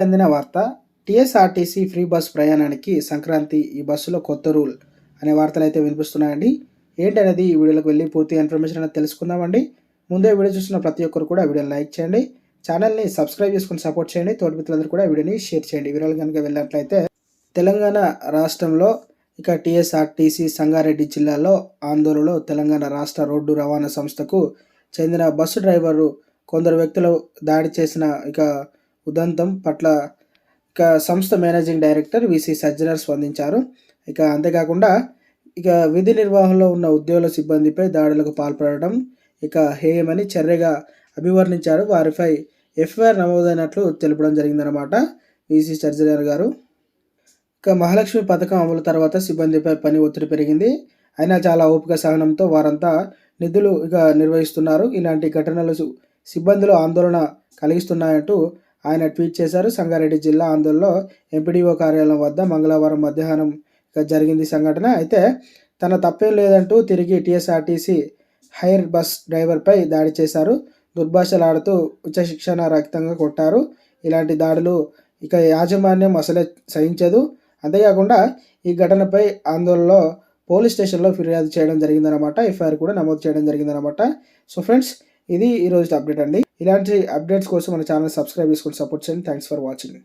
అందిన వార్త TSRTC free bus ప్రయాణానికి సంక్రాంతి ఈ బస్సులో కొత్త రూల్ అనే వార్తలు అయితే వినిపిస్తున్నాయండి. ఏంటనేది ఈ వీడియోలోకి వెళ్ళి పూర్తి ఇన్ఫర్మేషన్ అనేది తెలుసుకుందామండి. ముందే వీడియో చూసిన ప్రతి ఒక్కరు కూడా వీడియోని లైక్ చేయండి. ఛానల్ని సబ్స్క్రైబ్ చేసుకుని సపోర్ట్ చేయండి. తోటి మిత్రులందరూ కూడా వీడియోని షేర్ చేయండి. వీడియోలు కనుక వెళ్ళినట్లయితే తెలంగాణ రాష్ట్రంలో ఇక టీఎస్ఆర్టీసీ సంగారెడ్డి జిల్లాలో ఆందోళనలో తెలంగాణ రాష్ట్ర రోడ్డు రవాణా సంస్థకు చెందిన బస్సు డ్రైవరు కొందరు వ్యక్తులు దాడి చేసిన ఇక ఉదంతం పట్ల ఇక సంస్థ మేనేజింగ్ డైరెక్టర్ విసి సజ్జనర్ స్పందించారు. ఇక అంతేకాకుండా ఇక విధి నిర్వహణలో ఉన్న ఉద్యోగుల సిబ్బందిపై దాడులకు పాల్పడడం ఇక హేయమని చర్యగా అభివర్ణించారు. వారిపై ఎఫ్ఐఆర్ నమోదైనట్లు తెలపడం జరిగిందనమాట విసి సర్జనర్ గారు. ఇక మహాలక్ష్మి పథకం అమలు తర్వాత సిబ్బందిపై పని ఒత్తిడి పెరిగింది. అయినా చాలా ఓపిక సహనంతో వారంతా నిధులు ఇక నిర్వహిస్తున్నారు. ఇలాంటి ఘటనలు సి- సిబ్బందిలో ఆందోళన కలిగిస్తున్నాయంటూ ఆయన ట్వీట్ చేశారు. సంగారెడ్డి జిల్లా ఆందోళనలో ఎంపీడీఓ కార్యాలయం వద్ద మంగళవారం మధ్యాహ్నం జరిగింది సంఘటన. అయితే తన తప్పేం లేదంటూ తిరిగి టీఎస్ఆర్టీసీ హైర్ బస్ డ్రైవర్పై దాడి చేశారు. దుర్భాషలాడుతూ ఉచ్చ శిక్షణ రక్తంగా కొట్టారు. ఇలాంటి దాడులు ఇక యాజమాన్యం అసలే సహించదు. అంతేకాకుండా ఈ ఘటనపై ఆందోళనలో పోలీస్ స్టేషన్లో ఫిర్యాదు చేయడం జరిగిందనమాట ఎఫ్ఐఆర్ కూడా నమోదు చేయడం జరిగిందనమాట సో ఫ్రెండ్స్ ఇది ఈరోజు అప్డేట్ అండి. ఇలాంటి అప్డేట్స్ కోసం మన ఛానల్ సబ్స్క్రైబ్ చేసుకొని సపోర్ట్ చేయండి. Thanks for watching